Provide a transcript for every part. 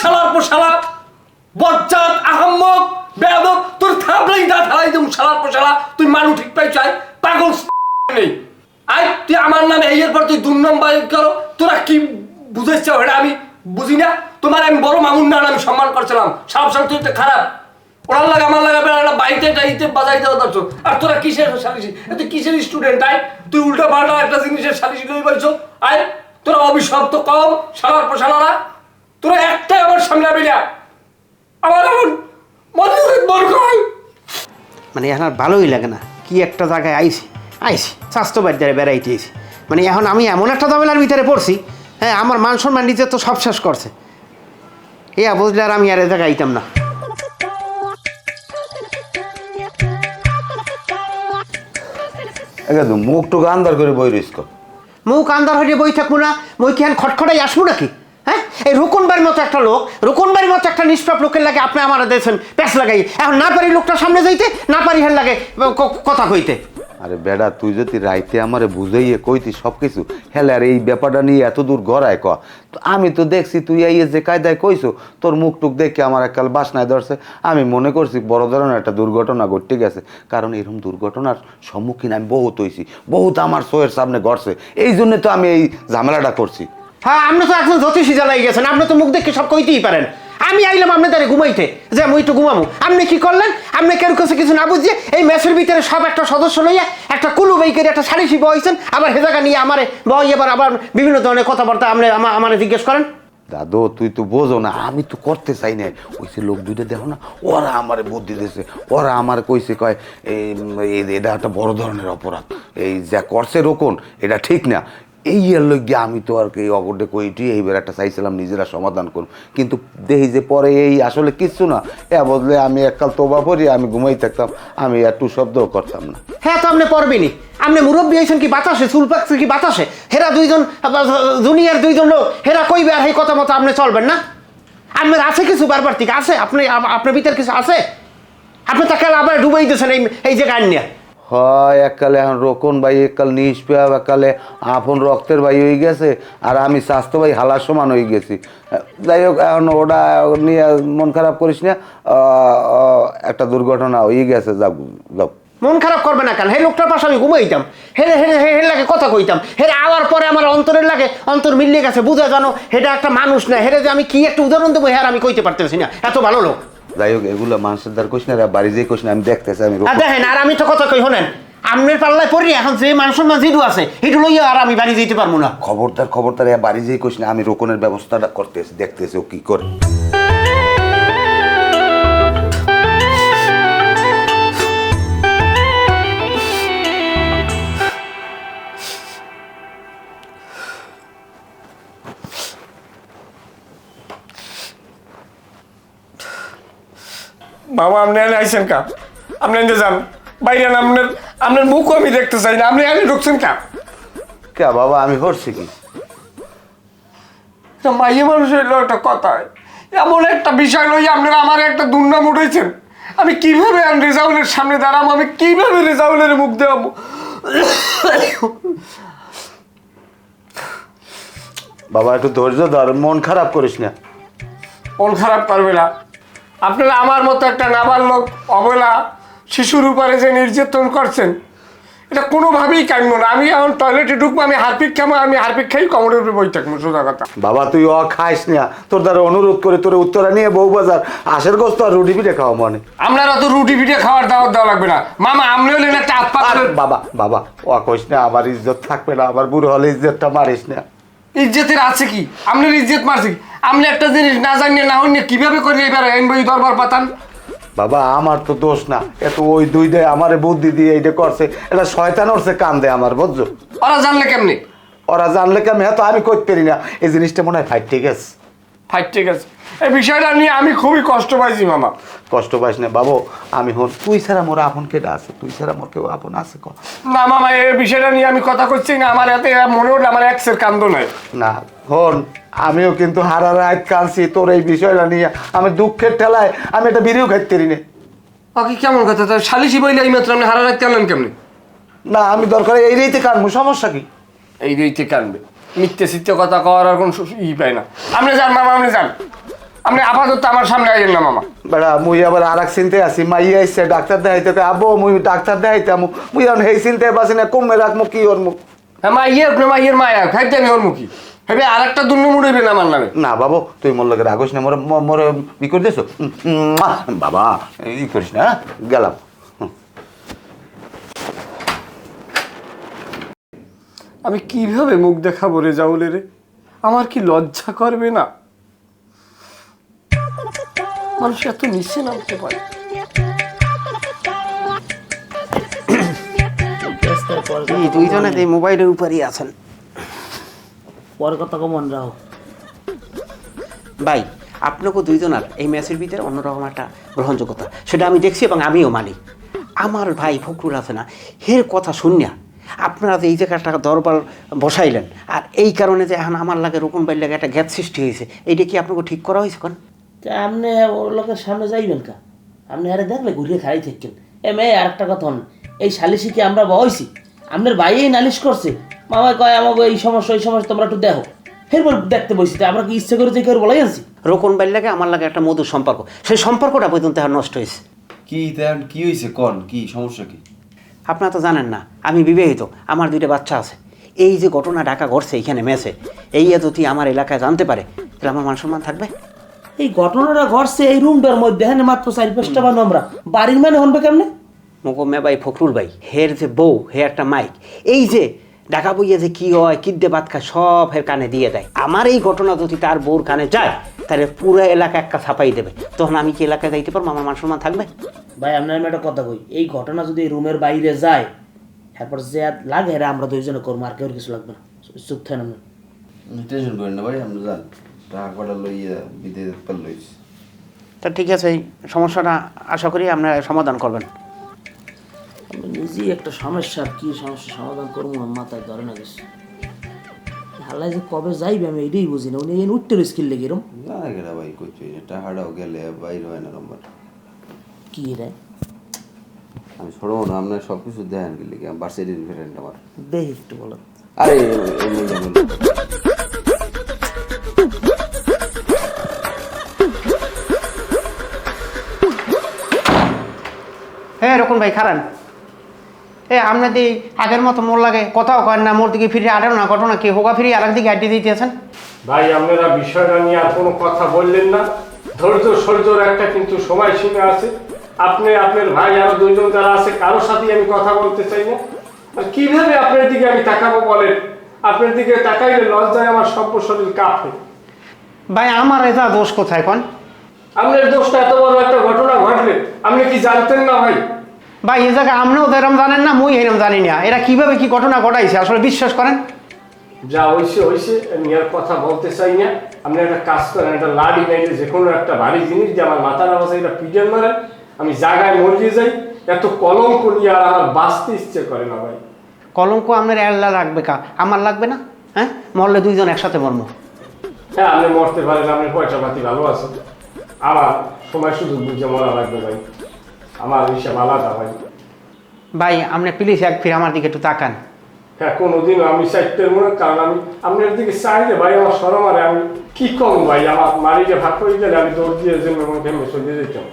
শালার পর বজ্জাত, আহম্মক, বেয়াদব, তোর থাবলাই দা থালাই দেবো, শালার পর তুই মানু ঠিক পাই চাই পাগল নেই। আই তুই আমার নামে এই পর তুই দুই নম্বর করো। তোরা কি বুঝেছ এটা আমি বুঝি না? তোমার আমি বড় মামুন না আমি সম্মান করছিলাম। সব সব তুই খারাপ। ওনার লাগে আমার লাগে বেড়া বাইতে টাইতে বাজাই দেওয়া দরছো আর তোরা কিসের সালিসি তুই কিসের স্টুডেন্ট আই তুই উল্টা পাল্টা একটা জিনিসের সালিসি লই পাইছো আয়, তোরা অভিশপ্ত কম সালার পশালারা। তোরা একটাই আমার সামনে আবি না। আমার এমন মনে মন মানে এখন আর ভালোই লাগে না। কি একটা জায়গায় আইছি আইছি স্বাস্থ্য বাজারে বেড়াইতে আইছি। মানে এখন আমি এমন একটা ঝামেলার ভিতরে পড়ছি হ্যাঁ আমার মান সম্মান নিজে তো সব শেষ করছে। এ বুঝলে আর আমি আর এ জায়গায় আইতাম না। একদম মুখ টুক আন্দার করে বই রইস মুখ আন্দার হয়ে বই থাকব না মই কি এখন খটখটাই আসব নাকি? হ্যাঁ? এই রুকনবাড়ির মতো একটা লোক, রুকনবাড়ির মতো একটা নিষ্পাপ লোকের লাগে আপনি আমার দিয়েছেন প্যাস লাগাই। এখন না পারি লোকটা সামনে যাইতে, না পারি হের লাগে কথা কইতে। আরে বেডা, তুই যদি রাইতে আমারে বুঝাইয়ে কইতি সব কিছু হেলে আর এই ব্যাপারটা নিয়ে এত দূর গড়ায় ক? আমি তো দেখছি তুই এই যে কায়দায় কইছো, তোর মুখ টুক দেখে আমার এককাল বাসনায় ধরছে। আমি মনে করছি বড় ধরনের একটা দুর্ঘটনা ঘটতে গেছে, কারণ এরকম দুর্ঘটনার সম্মুখীন আমি বহুত হইছি, বহুত আমার চোয়ের সামনে ঘটছে এই জন্য তো আমি এই ঝামেলাটা করছি। হ্যাঁ আপনি তো একজন জ্যোতিষী জ্বালাই গেছেন, আপনি তো মুখ দেখে সব কইতেই পারেন। আমি আইলাম আপনি তারে ঘুমাইতে, যে আমি একটু ঘুমাবো। আপনি কি করলেন? আপনি কেউ কাছে কিছু না বুঝিয়ে এই ম্যাচের ভিতরে সব একটা সদস্য লইয়া একটা কুলু বাইকের একটা সালিশি বইছেন আবার হেজাকা নিয়ে আমারে বই এবার আবার বিভিন্ন ধরনের কথাবার্তা আপনি আমা- আমারে জিজ্ঞেস করেন? দাদু, তুই তো বোঝো না, আমি তো করতে চাই না ওই যে লোক দুইটা দেখো না, ওরা আমারে বুদ্ধি দিয়েছে ওরা আমার কইছে, কয় এই- এটা একটা বড় ধরনের অপরাধ, এই যা করছে রোকন, এটা ঠিক না এই এর লগে আমি তো আর কি অগরডে কইটি এইবার একটা চাইছিলাম, নিজেরা সমাধান করুন। কিন্তু দেখি যে পরে এই আসলে কিচ্ছু না। এ বদলে আমি এককাল তোবা পরি, আমি ঘুমাই থাকতাম, আমি একটু শব্দও করতাম না। হ্যাঁ তো আপনি পড়বেনি আপনি মুরব্বী হয়েছেন কি বাতাসে? চুল পাকছে কি বাতাসে? হেরা দুইজন জুনিয়র দুইজন লোক, হেরা কইবে আর এই কথা মতো আপনি চলবেন না? আপনার আছে কিছু বারবার ঠিক আছে? আপনি আপনার ভিতর কিছু আছে? আপনি তাকে আবার ডুবাই দিয়েছেন এই এই যে গান নিয়ে হয়, এককালে এখন রোকন ভাই, এককাল নিষ্পেয়া এককালে আপন রক্তের ভাই হয়ে গেছে, আর আমি স্বাস্থ্য ভাই হালার সমান হয়ে গেছি। যাই হোক, এখন ওটা নিয়ে মন খারাপ করিস না একটা দুর্ঘটনা হয়ে গেছে, যাও যাও। মন খারাপ করবে না কেন? হে লোকটার পাশে আমি ঘুমাইতাম হেরে হেরে হে লাগে কথা কইতাম। হেরে আওয়ার পরে আমার অন্তরের লাগে, অন্তর মিলিয়ে গেছে, বুঝা জানো, হেটা একটা মানুষ না। হেরে যে আমি কি একটা উদাহরণ দেবো হ্যাঁ আমি কইতে পারতেছি না। এত ভালো লোক। যাই হোক এগুলো মানুষের দ্বার কোশ না বাড়ি যেয়ে কোশ না আমি দেখতেছি আমি আর দেখেন আর আমি তো কথা কই হলেন আমনের পাল্লায় পড়ি এখন যে মানুষের মাঝে জিডু আছে হেটু লইয়া আর আমি বাড়ি যেতে পারব না। খবরদার খবরদার এ বাড়ি যেয়ে কইস না আমি রোকনের ব্যবস্থাটা করতেছি দেখতেছি ও কি করে। বাবা আপনি এনে আইসেন কা? আপনি এনে যান। বাইরে না আপনার আপনার মুখও আমি দেখতে চাই না। আপনি এনে ঢুকছেন কা? কে বাবা আমি হরছি কি? মাইয়ে মানুষ হইল একটা কথা এমন একটা বিষয় লই আপনারা আমার একটা দুর্নাম উঠেছেন আমি কীভাবে রেজাউলের সামনে দাঁড়াবো? আমি কীভাবে রেজাউলের মুখ দেওয়াবো বাবা একটু ধৈর্য ধর মন খারাপ করিস না। মন খারাপ করবে না। আপনারা আমার মতো একটা নাবালক অবলা শিশুর উপরে যে নির্যাতন করছেন এটা কোনোভাবেই কাম্য না। আমি এখন টয়লেটে ঢুকবো আমি হারপিক খাব আমি হারপিক খাই কমরের উপরে বই থাকব সোজা কথা। বাবা তুই অ খাইস না। তোর দ্বারা অনুরোধ করে তোর উত্তরা নিয়ে বউ বাজার আশের গোস্ত আর রুটি পিঠে খাওয়া মনে। আপনার তো রুটি পিঠে খাওয়ার দাওয়াত দেওয়া লাগবে না। মামা আপনি হলেন একটা আত্মা বাবা বাবা ও কইস না আমার ইজ্জত থাকবে না আমার বুড়ো হলে ইজ্জতটা মারিস না। ইজ্জতের আছে কি? আপনার ইজ্জত মারছে কি? আপনি একটা জিনিস না জানিয়ে না হইনি কীভাবে করে এবার এনবই দরবার পাতান। বাবা আমার তো দোষ না। এত ওই দুই দেয় আমারে বুদ্ধি দিয়ে এইটা করছে। এটা শয়তান ওরছে কান দেয় আমার বুঝছ? ওরা জানলে কেমনি? ওরা জানলে কি আমি হয়তো আমি করতে পারি না। এই জিনিসটা মনে হয় ফাইট ঠিক আছে ফাইট ঠিক আছে এই বিষয়টা নিয়ে আমি খুবই কষ্ট পাইছি মামা। কষ্ট পাইস না বাবু আমি হন। তুই ছাড়া মোর আপন কেটা আছে? তুই ছাড়া মোর কেউ আপন আছে ক না মামা এই বিষয়টা নিয়ে আমি কথা করছি না আমার এতে মনে হলো আমার এক্সের কান্দ নাই। না হন আমিও কিন্তু হারা রাত কাঁদছি তোর এই বিষয়টা নিয়ে। আমি দুঃখের ঠেলায় আমি এটা বিড়িও খাইতে পারি না। বাকি কেমন কথা? তো সালিশি বইলে এই মাত্র আপনি হারা রাখতে আনলেন কেমনি? না আমি দরকার এই রেইতে কানবো সমস্যা কি? এই দিকে কানবে মিথ্যে সিথ্যে কথা কওয়ার আর কোনো ই পায় না। আপনি যান মামা আপনি যান। আপনি আপাতত আমার সামনে আইয়েন না মামা। বেড়া মুই আবার আর এক চিন্তায় আছি। মাই আইসে ডাক্তার দেখাইতে কয়, আবো মুই ডাক্তার দেখাইতে আমু। মুই এখন সেই চিন্তায় বাসি না কমে রাখব কি ওরমু হ্যাঁ মা ইয়ে আপনি মা ইয়ের মায়া খাইতে আমি ওর মুখী হেবে আর একটা দুর্ন মুড়ইবেন আমার নামে? না বাবু তুই মোর লগে রাগস না মোর মোর ই করে দিস বাবা ই করিস না হ্যাঁ? গেলাম। হুম। আমি কীভাবে মুখ দেখাবো রে জাউলে রে? আমার কি লজ্জা করবে না? মানুষ এত নিচে নামতে পারে এই দুইজনে এই মোবাইলের উপরই আছেন। পরে কথা কমন রাখো ভাই আপনাকে দুইজনার এই ম্যাচের ভিতরে অন্যরকম একটা গ্রহণযোগ্যতা। সেটা আমি দেখছি এবং আমিও মানি। আমার ভাই ফখরুল আছে না হের কথা শুনিয়া আপনারা যে এই জায়গাটা দরবার বসাইলেন আর এই কারণে যে এখন আমার লাগে রকম বাইর লাগে একটা গ্যাপ সৃষ্টি হয়েছে এইটা কি আপনাকে ঠিক করা হয়েছে কোন? তা আপনি ওর লোকের সামনে যাইবেন কা? আপনি আরে দেখলে ঘুরিয়ে খাই থাকেন এ মেয়ে আর একটা কথা হন এই সালিশি কি আমরা বয়সি? আপনার ভাই এই নালিশ করছে। মামা কয় আমাকে এই সমস্যা এই সমস্যা তোমরা একটু দেখো। এরপর দেখতে বসি আমরা কি ইচ্ছে করে যে কেউ বলাই আনছি? রোকন বাইর লাগে আমার লাগে একটা মধুর সম্পর্ক। সেই সম্পর্কটা পর্যন্ত এখন নষ্ট হয়েছে। কি তেমন কি হয়েছে কন? কি সমস্যা কি? আপনারা তো জানেন না আমি বিবাহিত আমার দুইটা বাচ্চা আছে। এই যে ঘটনা ঢাকা ঘটছে এইখানে মেসে এই যদি আমার এলাকায় জানতে পারে তাহলে আমার মান সম্মান থাকবে? এই ঘটনাটা ঘটছে এই রুমটার মধ্যে হ্যাঁ মাত্র চারি পাঁচটা বা আমরা। বাড়ির মানে হনবে কেমনে? মোকমে ভাই ফখরুল ভাই হের যে বউ হে একটা মাইক এই যে ঢাকা বইয়া যে কি হয় কিদ্দে বাদ খায় সব হের কানে দিয়ে দেয়। আমার এই ঘটনা যদি তার বউর কানে যায় তাহলে পুরো এলাকা একটা ছাপাই দেবে। তখন আমি কি এলাকায় যাইতে পারব? আমার মান সম্মান থাকবে? ভাই আপনার আমি একটা কথা কই এই ঘটনা যদি এই রুমের বাইরে যায় তারপর যে লাগে আমরা দুইজনে করব আর কেউ কিছু লাগবে না। চুপ আপনি। টেনশন করেন না ভাই আমরা জান টাকা কটা লইয়া বিদেশ লইছি। তা ঠিক আছে এই সমস্যাটা আশা করি আপনারা সমাধান করবেন। আমি নিজেই একটা সমস্যার কি সমস্যা সমাধান করব আমার মাথায় ধরে না গেছে। হালাই যে কবে যাইবে আমি এটাই বুঝি না। উনি এই উঠতে স্কিল লেগে এরম না গেলা ভাই কইছি টাকাটাও গেলে বাইরে হয় না নম্বর কি রে? আমি ছড়ো না আপনার সব কিছু দেন গেলে কি? আমার বার্সিটির ফ্রেন্ড আমার। দেখ একটু বলো আরে হ্যাঁ ভাই খারান। এ আপনাদের আগের মতো মোর লাগে কথাও করেন না মোর দিকে ফিরে আরেও না ঘটনা কি? হোগা ফিরে আরেক দিকে আড্ডি দিতেছেন ভাই আপনারা বিষয়টা নিয়ে আর কোনো কথা বললেন না। ধৈর্য সহ্যর একটা কিন্তু সময়সীমা আছে। আপনি আপনার ভাই আরও দুইজন যারা আছে কারোর সাথেই আমি কথা বলতে চাই না। আর কীভাবে আপনার দিকে আমি তাকাবো বলেন? আপনার দিকে তাকাইলে লজ্জায় আমার সর্ব শরীর কাঁপে। ভাই আমার এটা দোষ কোথায় কন? আপনার দোষটা এত বড় একটা ঘটনা ঘটলে আপনি কি জানতেন না ভাই? ভাই এই জায়গায় আপনিও তো এরম জানেন না মুই এরম জানি না। এরা কীভাবে কি ঘটনা ঘটাইছে? আসলে বিশ্বাস করেন? যা হয়েছে হয়েছে আমি আর কথা বলতে চাই না। আপনি একটা কাজ করেন একটা লাড়ি নাইলে যে কোনো একটা ভারী জিনিস যে আমার মাথার আওয়াজে এটা পিজন মারেন আমি জায়গায় মরিয়ে যাই। এত কলঙ্ক নিয়ে আর আমার বাঁচতে ইচ্ছে করে না ভাই। কলঙ্ক আপনার এল্লা লাগবে কা? আমার লাগবে না? হ্যাঁ? মরলে দুইজন একসাথে মরমো। হ্যাঁ আপনি মরতে পারেন আপনি পয়সা পাতি ভালো আছে আবার সময় শুধু বুঝে মরা লাগবে ভাই। আমার হিসাব আলাদা ভাই ভাই আপনি প্লিজ এক ফির আমার দিকে একটু তাকান। হ্যাঁ কোনোদিনও আমি মনে কারণ আমি আপনার দিকে চাইলে ভাই আমার সরমারে আমি কি কম ভাই? আমার মারিকে ভাগ করে আমি দৌড় দিয়ে যে চলে যেতাম।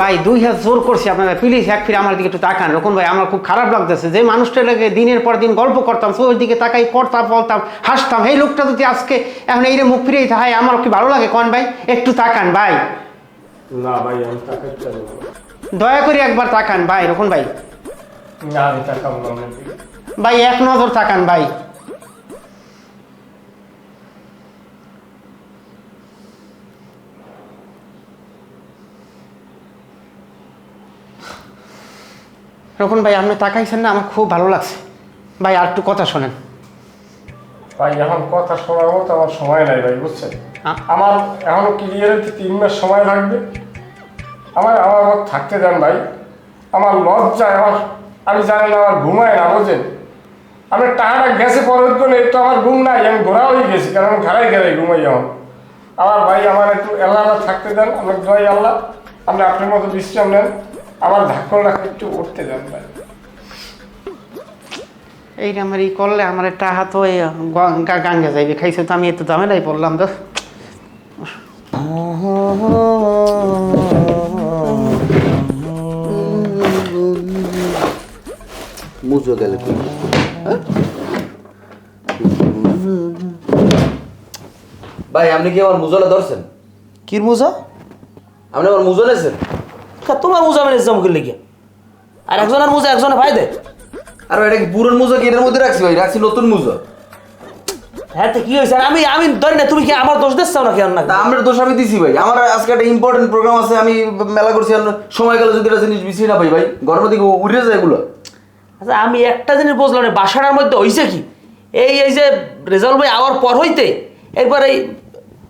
ভাই দুই হাত জোর করছি আপনারা প্লিজ এক ফির আমার দিকে একটু তাকান। রকম ভাই আমার খুব খারাপ লাগতেছে। যে মানুষটা লাগে দিনের পর দিন গল্প করতাম সো ওই দিকে তাকাই করতাম বলতাম হাসতাম। এই লোকটা যদি আজকে এখন এইরে মুখ ফিরেই থাকে আমার কি ভালো লাগে? কন ভাই একটু তাকান ভাই। না ভাই আমি না। দয়া করে একবার তাকান ভাই রকম ভাই। না আমি তাকাবো না ভাই এক নজর তাকান ভাই। রকম ভাই আপনি তাকাইছেন না আমার খুব ভালো লাগছে। ভাই আর একটু কথা শোনেন। ভাই এখন কথা শোনার মতো আমার সময় নাই ভাই বুঝছেন? আমার এখনও ক্লিয়ারিটি তিন মাস সময় লাগবে। আমার আমার মত থাকতে দেন ভাই। আমার লজ্জায় আমার আমি জানি না আমার ঘুমায় না বোঝেন? আমি টাকাটা গেছে পরের জন্য তো আমার ঘুম নাই আমি ঘোরা হয়ে গেছি কারণ আমি ঘাড়াই ঘেরাই ঘুমাই এখন। আমার ভাই আমার একটু আল্লাহ আল্লাহ থাকতে দেন আমার দোয়াই আল্লাহ। আপনি আপনার মতো বিশ্রাম নেন আমার ধাক্কলটা একটু উঠতে দেন ভাই। এই আমার এই করলে আমার একটা হাত ওই গাঙ্গে যাইবে খাইছে তো আমি একটু ঝামেলাই পড়লাম তো মুজো গেলে হ্যাঁ? ভাই আপনি কি আমার মুজোলা ধরছেন? কির মুজা? আপনি আমার মুজো নেছেন তোমার মুজা মেনে ইসলাম করলে কি আর একজনের মুজা একজনে ভাই দেয় আর এটা কি পুরন মুজো কি? এটার মধ্যে রাখছি ভাই রাখছি নতুন মুজো। হ্যাঁ তো কি হয়েছে? আমি আমি ধরি না তুমি কি আমার দোষ দিচ্ছ না কেন না তা আমরা দোষ আমি দিছি ভাই। আমার আজকে একটা ইম্পর্টেন্ট প্রোগ্রাম আছে আমি মেলা করছি সময় গেলে যদি এটা জিনিস বিছিয়ে না পাই ভাই গরমের দিকে উড়ে যায় এগুলো? আচ্ছা আমি একটা জিনিস বুঝলাম না বাসাটার মধ্যে হইছে কি? এই এই যে রেজাল্ট ভাই আওয়ার পর হইতে এরপর এই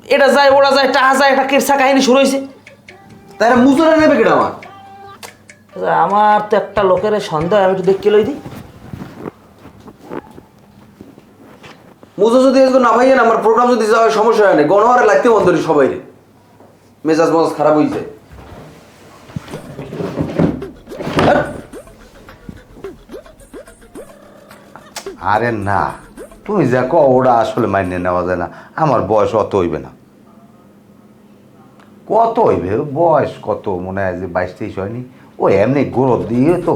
এটা যায় ওরা যায় টাহা যায় একটা কেরসা কাহিনী শুরু হয়েছে তাই মুজোরা নেবে কেটা আমার? আচ্ছা, আমার তো একটা লোকের সন্দেহ আমি একটু দেখতে লই দিই মুজো যদি আজকে না ভাইয়েন আমার প্রোগ্রাম যদি যাওয়ার সমস্যা হয় না গণহারে লাগতে বন্ধ সবাই রে মেজাজ মজাজ খারাপ হয়েছে আরে না, তুমি যা কও ওরা আসলে মাইনে নেওয়া যায় না। আমার বয়স অত হইবে না। কত হইবে? বয়স কত? মনে হয় যে বাইশ তেইশ হয়নি। ও এমনি গ্রোথ দিয়ে তো।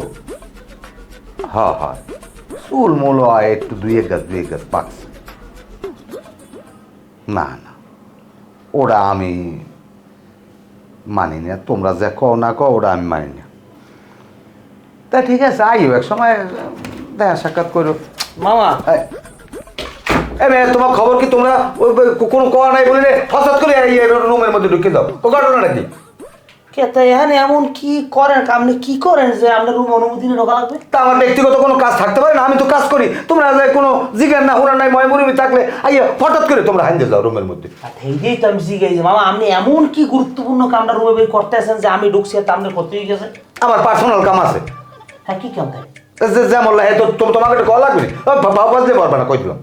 হ্যাঁ হ্যাঁ চুল মূল হয় একটু দুই এক গাছ, দুই এক গাছ পাকছে। না না। ওরা আমি মানি না। তোমরা যা কও না কও, ওরা আমি মানি না। তা ঠিক আছে, আইও। এক সময় দেখা সাক্ষাৎ করো। মামা। এই। মেয়ে তোমার খবর কি? তোমরা ওই কোনো কোয়া নাই বলে রে হঠাৎ করে এই রুমের মধ্যে ঢুকে দাও। ও ঘটনাটা কি কে তাই এখানে এমন কি করেন? আপনি কি করেন যে আপনার রুম অনুমতি নিয়ে ঢোকা লাগবে? তা আমার ব্যক্তিগত কোনো কাজ থাকতে পারে না আমি তো কাজ করি। তোমরা যে কোনো জিজ্ঞাসা না হুনার নাই ময়মুরিমি থাকলে আইয়া হঠাৎ করে তোমরা হাইন্দে যাও রুমের মধ্যে। থেকেই তো আমি শিখেছি মামা আপনি এমন কি গুরুত্বপূর্ণ কামটা রুমে বের করতে আছেন যে আমি ঢুকছি আর তা আপনার ক্ষতি হয়ে গেছে? আমার পার্সোনাল কাম আছে। হ্যাঁ কি কাম তাই? যেমন লাগে তো তো- তোমাকে একটা কল লাগবে? বাবা যে পারবে না কই দিলাম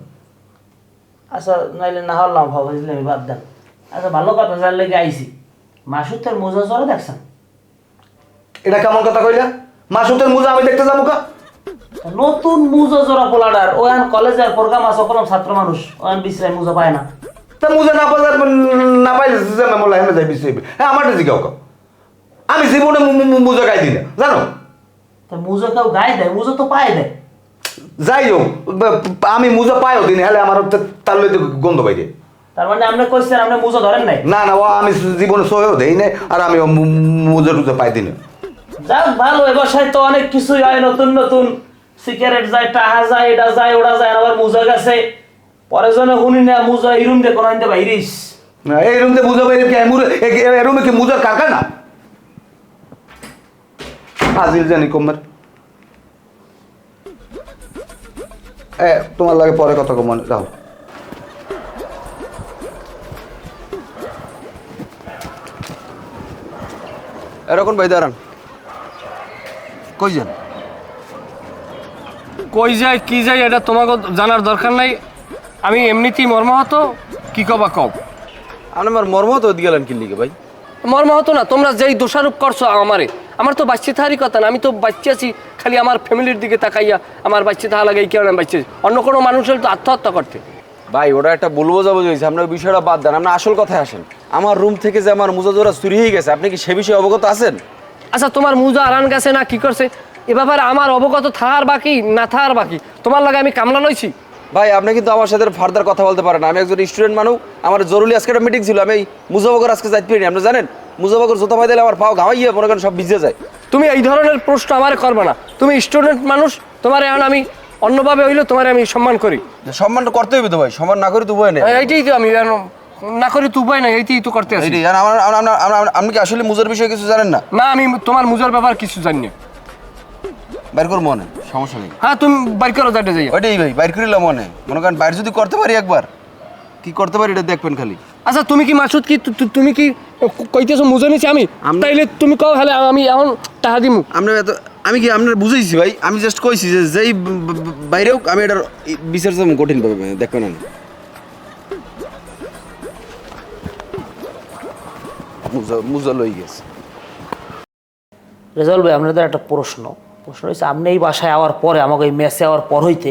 আচ্ছা নাইলে না হলাম ভাবা দিলে আমি বাদ দেন। আচ্ছা ভালো কথা যার লেগে আইছি। মাসুদ মোজা জ্বরে দেখছেন? এটা কেমন কথা কইলা? মাসুতের মুজা আমি দেখতে যাব কা? নতুন মুজো জোড়া পোলাডার ওয়ান কলেজের প্রোগ্রাম আছে ওখানে ছাত্র মানুষ ওয়ান বিশ্রাম মুজো পায় না। তা মুজা না পাইলে না পাইলে যে মেমোলা হেমে যাই বিষয় হ্যাঁ জিজ্ঞাও আমি জীবনে মুজা গাই দিই না জানো? তা মুজো কেউ গায়ে দেয় মুজো তো পায়ে দেয় যাই হোক ব- আমি মুজা পাইও দিন হলে আমার তার লইতে গন্ধ বাইরে তার মানে আপনি কইছেন আপনি মুজো ধরেন নাই? না না ও আমি জীবনে সহেও দেই না আর আমি মুজা টুজা পাই যাক ভালো এ বাসায় তো অনেক কিছুই হয় নতুন নতুন। সিগারেট যায় টাহা যায় এটা যায় ওটা যায় আবার মুজো গেছে। পরে জনে শুনি না মুজো এই রুম দিয়ে কোনো আনতে বাইরিস না, এই রুমতে মুজা বাইরে কি মুজার কারখানা আজিল জানি কমের। এ তোমার লাগে পরে কথা কম রাও এরকম ভাই দাঁড়ান। কই যান? কই যায় কি যায় এটা তোমাকে জানার দরকার নাই। আমি এমনিতেই মর্মাহত কি কবা কব আমার মর্ম তো গেলেন কি লিগে ভাই? মর্মাহত না তোমরা যেই দোষারোপ করছ আমারে আমার তো বাচ্চা থাকারই কথা না আমি তো বাচ্চা আছি খালি আমার ফ্যামিলির দিকে তাকাইয়া আমার বাচ্চা থাকা লাগে এই কারণে অন্য কোনো মানুষ হলে তো আত্মহত্যা করতে। ভাই ওটা একটা ভুল বোঝাবুঝি হয়েছে আপনার ওই বিষয়টা বাদ দেন আপনার আসল কথায় আসেন। আমার রুম থেকে যে আমার মুজাজোরা চুরি হয়ে গেছে আপনি কি সে বিষয়ে অবগত আছেন? আচ্ছা তোমার মুজা আরান গেছে না কি করছে? এ ব্যাপারে আমার অবগত থাকার বাকি না থাকার বাকি? তোমার লাগে আমি কামলা লইছি? ভাই আপনি কিন্তু আমার সাথে ফার্দার কথা বলতে পারেন আমি একজন স্টুডেন্ট মানুষ আমার জরুরি আজকে একটা মিটিং ছিল আমি এই মুজাফরগর আজকে যাইতে পারিনি আপনি জানেন? মুজাফরগর জোতা পাই দিলে আমার পাও ঘামাইয়ে মনে করেন সব ভিজে যায়। তুমি এই ধরনের প্রশ্ন আমার করবে না। তুমি স্টুডেন্ট মানুষ তোমার এখন আমি অন্যভাবে হইলে তোমার আমি সম্মান করি। সম্মানটা করতে হবে তো ভাই সম্মান না করে তো বই নেই। এইটাই তো আমি না করি তো উপায় নাই এইটাই তো করতে আমার- আপনি কি আসলে মুজার বিষয়ে কিছু জানেন না? না আমি তোমার মুজার ব্যাপার কিছু জানি না। বাইর করে মনে সমস্যা নেই। হ্যাঁ তুমি বাইর করো যাইতে যাই ওইটাই ভাই বাইর করিলাম মনে। মনে করেন বাইর যদি করতে পারি একবার। কি করতে পারি এটা দেখবেন খালি। আচ্ছা তুমি কি মাসুদ কি তুমি কি কইতেছো মুজে নিছি আমি? তাইলে তুমি কও হলে আমি এখন টাকা দিমু। আমরা এত আমি কি আপনার বুঝাইছি ভাই আমি জাস্ট কইছি যে যেই বাইরেও আমি এটার বিচার কঠিন পাবে দেখবেন না। মুজা মুজা লই গেছে। রেজাল্ট ভাই আপনাদের একটা প্রশ্ন। প্রশ্ন হচ্ছে আপনি এই বাসায় আওয়ার পরে আমাকে এই ম্যাচে আওয়ার পর হইতে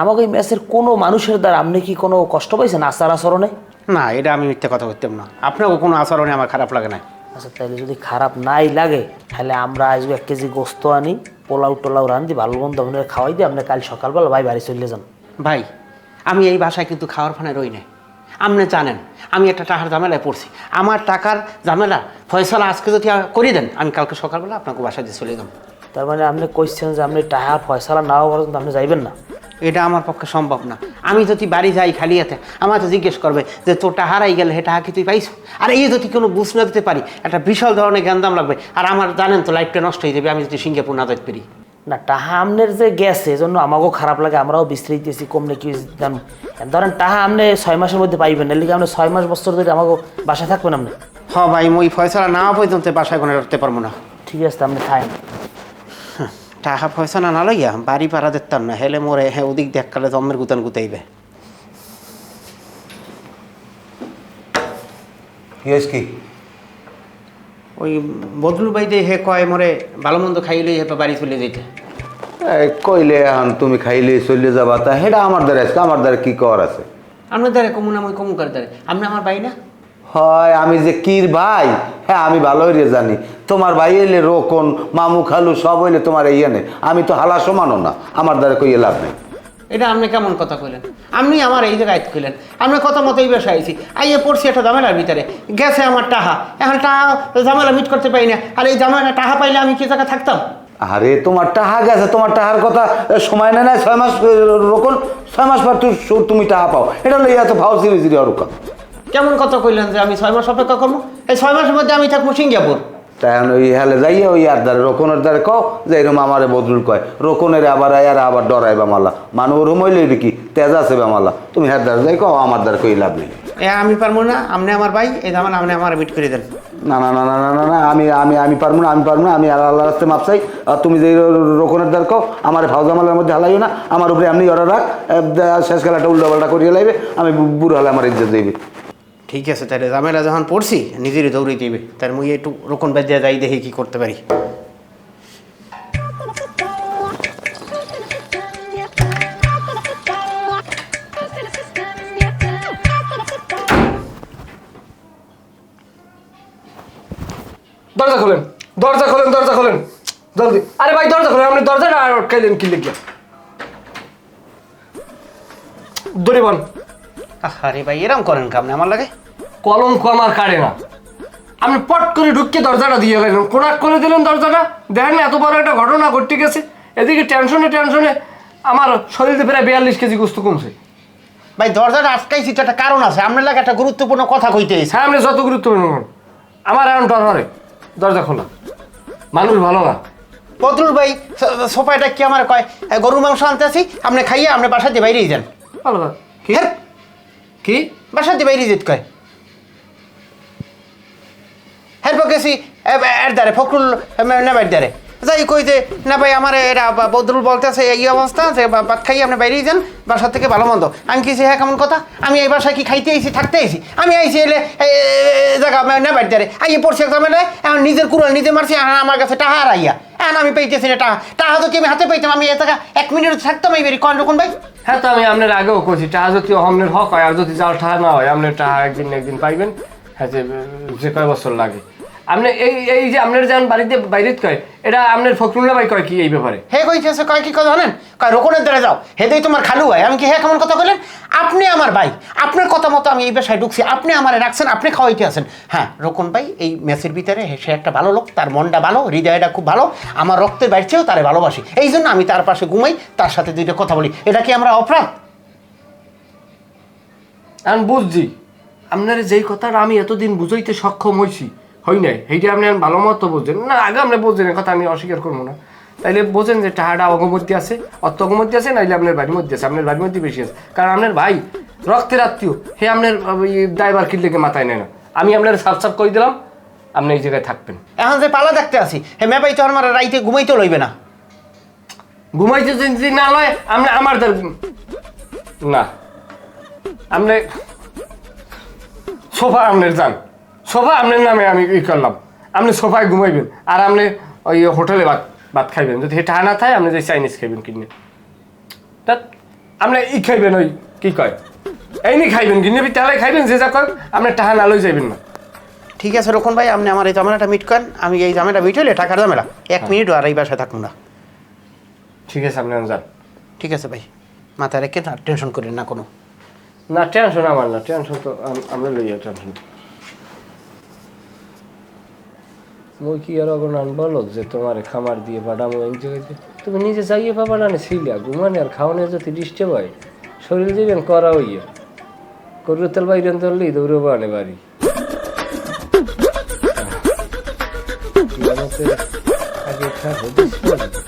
আমাকে এই ম্যাচের কোনো মানুষের দ্বারা আপনি কি কোনো কষ্ট পাইছেন আচার আচরণে? না এটা আমি মিথ্যে কথা করতাম না। আপনাকে কোনো আচরণে আমার খারাপ লাগে না আচ্ছা তাহলে যদি খারাপ নাই লাগে তাহলে আমরা আজ এক কেজি গোস্ত আনি পোলাও টোলাও রান্ধি ভালো মন্দ আপনার খাওয়াই দিই আপনি কাল সকালবেলা ভাই বাড়ি চলে যান। ভাই আমি এই বাসায় কিন্তু খাওয়ার ফানে রই নাই। আপনি জানেন আমি একটা টাকার ঝামেলায় পড়ছি। আমার টাকার ঝামেলা ফয়সলা আজকে যদি করে দেন আমি কালকে সকালবেলা আপনাকে বাসায় দিয়ে চলে যাব। তার মানে আপনি কইছেন যে আপনি টাকা ফয়সালা নাও পর্যন্ত আপনি যাইবেন না? এটা আমার পক্ষে সম্ভব না। আমি যদি বাড়ি যাই খালি হাতে আমার তো জিজ্ঞেস করবে যে তোর হারাই গেলে হে টাকা কি তুই পাইছো আর এই যদি কোনো বুঝ না দিতে পারি একটা বিশাল ধরনের জ্ঞানদাম লাগবে। আর আমার জানেন তো লাইফটা নষ্ট হয়ে যাবে আমি যদি সিঙ্গাপুর না যেতে পারি। না টাহা আমনের যে গেছে এজন্য আমাকেও খারাপ লাগে আমরাও বিস্তৃতেছি কমনে কি জান? ধরেন টাহা আপনি ছয় মাসের মধ্যে পাইবেন না লিখে আপনি ছয় মাস বছর ধরে আমাকে বাসায় থাকবেন আপনি? হ ভাই মই ফয়সলা না পর্যন্ত বাসায় কোনো রাখতে পারব না। ঠিক আছে আপনি খায়েন টাকা পয়সা না না লইয়া বাড়ি পাড়া দিতাম না হেলে মোরে হ্যাঁ ওদিক দেখকালে জমের গুতান গুতাইবে। ইয়েস কি? ওই বদলু বাইদে হে কয় মোরে ভালো মন্দ খাইলেই হে বাড়ি চলে যেতে কইলে এখন তুমি খাইলে চলে যাবা তা হেটা আমার দ্বারা আমার দ্বারা কি কর আছে? আপনার দ্বারা কমু না মই কমু কার দ্বারা? আপনি আমার বাই না? হয় আমি যে কির ভাই? হ্যাঁ আমি ভালো হইলে জানি। তোমার ভাই এলে রোকন মামু খালু সব হইলে তোমার ইয়ে নেই আমি তো হালা সমানো না আমার দ্বারা কইয়ে লাভ নেই। এটা আপনি কেমন কথা কইলেন? আপনি আমার এই জায়গায় কইলেন আপনি কথা মতো এই বাসায় আইছি। আইয়ে পড়ছি একটা ঝামেলার ভিতরে গেছে আমার টাহা। এখন টাহা ঝামেলা মিট করতে পারি না আর এই ঝামেলা টাহা পাইলে আমি কি জায়গায় থাকতাম? আরে তোমার টাহা গেছে তোমার টাহার কথা সময় নেয় না ছয় মাস রোকন ছয় মাস পর তুই তুমি টাহা পাও। এটা লইয়া তো ভাও সিরি সিরি অরুকা কেমন কথা কইলেন যে আমি ছয় মাস অপেক্ষা করব? এই ছয় মাসের মধ্যে আমি থাকব সিঙ্গাপুর। তাই এখন ওই হেলে যাইয়া ওই আর দ্বারে রোকনের দ্বারে কও যে এরকম আমারে বদলুল কয়। রোকনের আবার আয়ার আবার ডরাইবা মালা মানুষ ওরম হইলে কি? তেজ আছে মালা তুমি হ্যার দ্বারে যাই কও আমার দ্বারে কই লাভ নেই। এ আমি পারব না আপনি আমার ভাই এই ঝামেলা আপনি আমার মিট করে দেন। না না না না না না না আমি আমি আমি পারব না আমি পারব না আমি আল্লাহ রাস্তে মাপ চাই। আর তুমি যে রোকনের দ্বার কও আমার ফাউজামালের মধ্যে হালাইও না আমার উপরে এমনি অর্ডার রাখ শেষ খেলাটা উল্টা পাল্টা করিয়ে লাইবে আমি বুড়ো হলে আমার ইজ্জত দিবে ঠিক আছে তাহলে ঝামেলা যখন পড়ছি নিজেরই দৌড়ে দিবে। তার মুই একটু রোকন বাজিয়া যাই দেখি কি করতে পারি। দরজা খোলেন দরজা খোলেন দরজা খোলেন। জলদি আরে ভাই দরজা খোলেন আপনি দরজাটা আর আটকাইলেন কি লিখলেন দরিবন আরে ভাই এরম করেন কামনে আমার লাগে? কলঙ্ক আমার কাড়ে না। আপনি পট করে ঢুকিয়ে দরজাটা দিয়ে গেলেন কোনাক করে দিলেন দরজাটা? দেখেন এত বড় একটা ঘটনা ঘটতে গেছে। এদিকে টেনশনে টেনশনে আমার শরীরে প্রায় বিয়াল্লিশ কেজি গোস্ত কমছে। ভাই দরজাটা আটকাইছি তো একটা কারণ আছে। আপনার লাগে একটা গুরুত্বপূর্ণ কথা কইতে এসে হ্যাঁ আপনি যত গুরুত্বপূর্ণ আমার এখন ডর হরে দরজা খোলা। মানুষ ভালো না। বদরুল ভাই স- সোফাটা কি আমার কয় গরুর মাংস আনতে আসি আপনি খাইয়ে আপনি বাসাতে বাইরেই যান। ভালো কি? হ্যাঁ কি? বাসাতে বাইরেই যেত কয়। হ্যাঁ গেছি এর দ্বারে, ফখরুল নেবার দ্বারে। যাই কই যে না ভাই আমার এরা বদরুল বলতেছে, এই অবস্থা, যে ভাত খাইয়ে আপনি বাইরেই যান বাসা থেকে ভালো মন্দ। আমি কি হ্যাঁ কেমন কথা? আমি এই বাসায় কি খাইতে আইছি, থাকতে আইছি? আমি আইছি এলে জায়গা নেবার দ্বারে। আইয়ে পড়ছি একদম এলে এখন নিজের কুড়াল নিজে মারছি, এখন আমার কাছে টাহা আর আইয়া। এখন আমি পাইতেছি না টাহা। টাহা তো কি আমি হাতে পাইতাম, আমি এ টাকা এক মিনিট থাকতাম এই বেরি কন রকম ভাই? হ্যাঁ তো আমি আপনার আগেও করছি টাহা যদি অহমনের হক হয়, আর যদি যাও টাহা না হয়, আপনার টাহা একদিন একদিন পাইবেন। যে যে কয় বছর লাগে। আপনি এই এই যে আপনার যেমন বাড়িতে বাইরে কয় এটা আপনার ফখরুল্লা ভাই কয় কি এই ব্যাপারে? হে কইতেছে কয় কি কথা জানেন? কয় রোকনের দ্বারা যাও। হেদেই তোমার খালু হয় আমি কি হ্যাঁ কেমন কথা বললেন আপনি আমার ভাই। আপনার কথা মতো আমি এই বাসায় ঢুকছি। আপনি আমার রাখছেন আপনি খাওয়াইতে আছেন। হ্যাঁ রোকন ভাই এই মেসের ভিতরে সে একটা ভালো লোক তার মনটা ভালো হৃদয়টা খুব ভালো। আমার রক্তের বাইরেও তারে ভালোবাসি। এই জন্য আমি তার পাশে ঘুমাই তার সাথে দুইটা কথা বলি। এটা কি আমরা অপরাধ? আমি বুঝছি। আপনার যেই কথাটা আমি এতদিন বুঝাইতে সক্ষম হয়েছি হই নাই? সেইটা আপনি ভালো মতো বুঝছেন না। আগে আপনি বোঝেন কথা আমি অস্বীকার করব না। তাইলে বোঝেন যে টাহাটা অগমধ্যে আছে অর্থ অগমধ্যে আছে নাইলে আপনার বাড়ির মধ্যে আছে আপনার বাড়ির মধ্যে বেশি আছে। কারণ আপনার ভাই রক্তের আত্মীয় হে আপনার ড্রাইভার কিনলেকে মাথায় নেয় না। আমি আপনার সাফ সাফ করে দিলাম আপনি এই জায়গায় থাকবেন। এখন যে পালা দেখতে আসি হে মেপাই তো আমার রাইতে ঘুমাইতে লইবে না। ঘুমাইতে যদি না লয় আপনি আমার না। আপনি সোফা আপনার যান সোফা আপনার নামে আমি ই করলাম। আপনি সোফায় ঘুমাইবেন আর আপনি ওই হোটেলে ভাত ভাত খাইবেন। যদি এটা না থাকে আপনি যে চাইনিজ খাইবেন কিনে। তা আপনি ই খাইবেন ওই কি কয়? এই নি খাইবেন কিনে তাহলে খাইবেন যে যা কর আপনার টাকা না লই যাইবেন না। ঠিক আছে রকম ভাই আপনি আমার এই জামেলাটা মিট করেন। আমি এই জামেলা মিট হলে টাকার জামেলা এক মিনিট আর এই বাসায় থাকুন না। ঠিক আছে আপনি যান ঠিক আছে ভাই। মাথায় রেখে না টেনশন করেন না কোনো। না টেনশন আমার না টেনশন তো আম- আমরা লইয়া টেনশন মই কি আর অগনান বলো যে তোমার খামার দিয়ে বাদাম এনজয় হয়েছে তুমি নিজে যাইয়ে পাবা না ছিলা ঘুমানে আর খাওয়ানে যদি ডিস্টার্ব হয়, শরীর দিবেন করা হইয়া। করলে তেল বাইরে ধরলেই দৌড়ে বানে বাড়ি। আগে খা